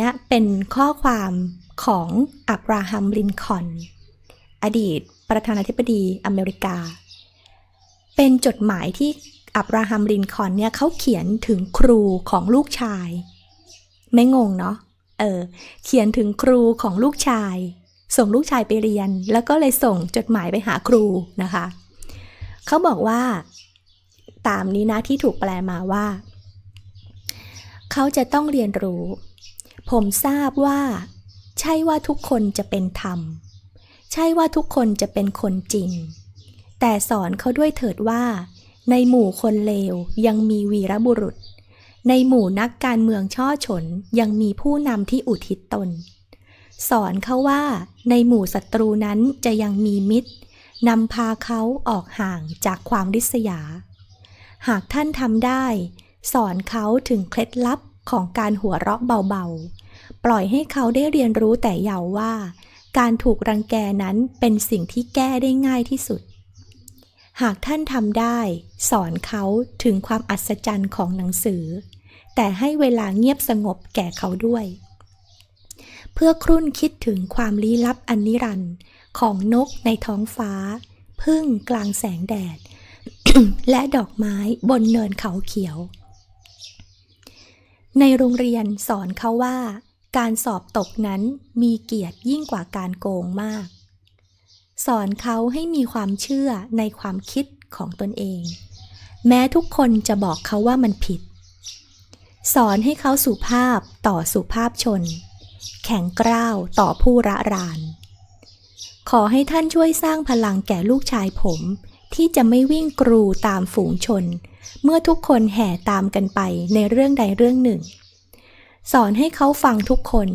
เนี้เป็นข้อความของอับราฮัม ลินคอนอดีตประธานาธิบดีอเมริกา เป็นจดหมายที่อับราฮัม ลินคอนเนี่ยเขาเขียนถึงครูของลูกชาย ไม่งงเนาะ เออ เขียนถึงครูของลูกชาย ส่งลูกชายไปเรียน แล้วก็เลยส่งจดหมายไปหาครูนะคะ เขาบอกว่า ตามนี้นะที่ถูกแปลมาว่า เขาจะต้องเรียนรู้ ผมทราบว่า ใช่ว่าทุกคนจะเป็นธรรม ใช่ว่าทุกคนจะเป็นคนจริง แต่สอนเขาด้วยเถิดว่า ในหมู่คนเลวยังมีวีรบุรุษ ในหมู่นักการเมืองช่อฉนยังมีผู้นำที่อุทิศตน สอนเขาว่าในหมู่ศัตรูนั้นจะยังมีมิตรนำพาเขาออกห่างจากความริษยา หากท่านทำได้ สอนเขาถึงเคล็ดลับของการหัวเราะเบาๆ ปล่อยให้เขาได้เรียนรู้แต่เยาว์ว่า การถูกรังแกนั้นเป็นสิ่งที่แก้ได้ง่ายที่สุด หากท่านทำได้ สอนเขาถึงความอัศจรรย์ของหนังสือ แต่ให้เวลาเงียบสงบแก่เขาด้วย เพื่อครุ่นคิดถึงความลี้ลับอันนิรันดร์ของนกในท้องฟ้า พึ่งกลางแสงแดด และดอกไม้บนเนินเขาเขียว ในโรงเรียนสอนเขาว่า การสอบตกนั้นมีเกียรติยิ่งกว่าการโกงมาก สอนเขาให้มีความเชื่อในความคิดของตนเอง แม้ทุกคนจะบอกเขาว่ามันผิด สอนให้เขาสุภาพต่อสุภาพชน แข็งกร้าวต่อผู้ระราน ขอให้ท่านช่วยสร้างพลังแก่ลูกชายผม ที่จะไม่วิ่งกรูตามฝูงชน เมื่อทุกคนแห่ตามกันไปในเรื่องใดเรื่องหนึ่ง สอนให้เขาฟังทุกคน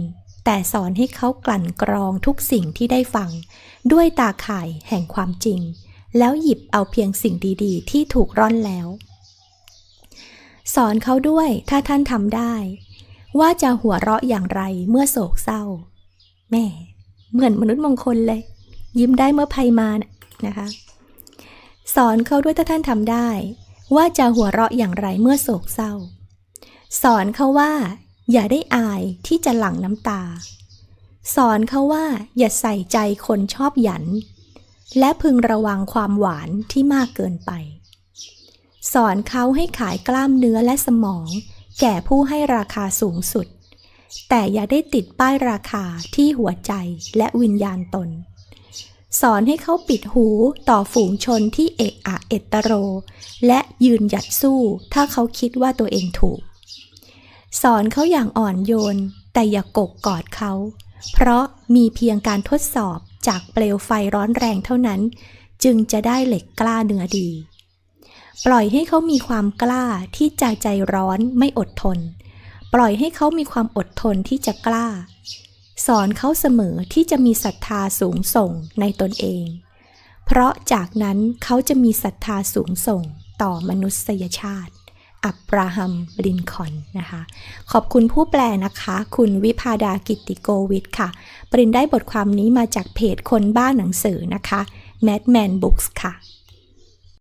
แต่สอนให้เขากลั่นกรองทุกสิ่งที่ได้ฟัง ด้วยตาข่ายแห่งความจริง แล้วหยิบเอาเพียงสิ่งดีๆ ที่ถูกร่อนแล้ว สอนเขาด้วยถ้าท่านทำได้ ว่าจะหัวเราะอย่างไรเมื่อโศกเศร้า แม่ เหมือนมนุษย์มงคลเลย ยิ้มได้เมื่อภัยมานะนะคะ สอนเขาด้วยถ้าท่านทำได้ ว่าจะหัวเราะอย่างไรเมื่อโศกเศร้า สอนเขาว่า อย่าได้อายที่จะหลั่งน้ำตา สอนเขาว่าอย่าใส่ใจคนชอบหยัน และพึงระวังความหวานที่มากเกินไป สอนเขาให้ขายกล้ามเนื้อและสมอง แก่ผู้ให้ราคาสูงสุด แต่อย่าได้ติดป้ายราคาที่หัวใจและวิญญาณตน สอนให้เขาปิดหูต่อฝูงชนที่เอะอะเอตโตโรและยืนหยัดสู้ถ้าเขาคิดว่าตัวเองถูก สอนเขาอย่างอ่อนโยน แต่อย่ากกกอดเขา เพราะมีเพียงการทดสอบจากเปลวไฟร้อนแรงเท่านั้น จึงจะได้เหล็กกล้าเนื้อดี ปล่อยให้เขามีความกล้าที่จะใจร้อนไม่อดทน ปล่อยให้เขามีความอดทนที่จะกล้า สอนเขาเสมอที่จะมีศรัทธาสูงส่งในตนเอง เพราะจากนั้นเขาจะมีศรัทธาสูงส่งต่อมนุษยชาติ อับราฮัมลินคอนนะคะ ขอบคุณผู้แปลนะคะ คุณวิพาดากิติโกวิทค่ะ ปรินได้บทความนี้มาจากเพจคนบ้านหนังสือนะคะ Madman Books ค่ะ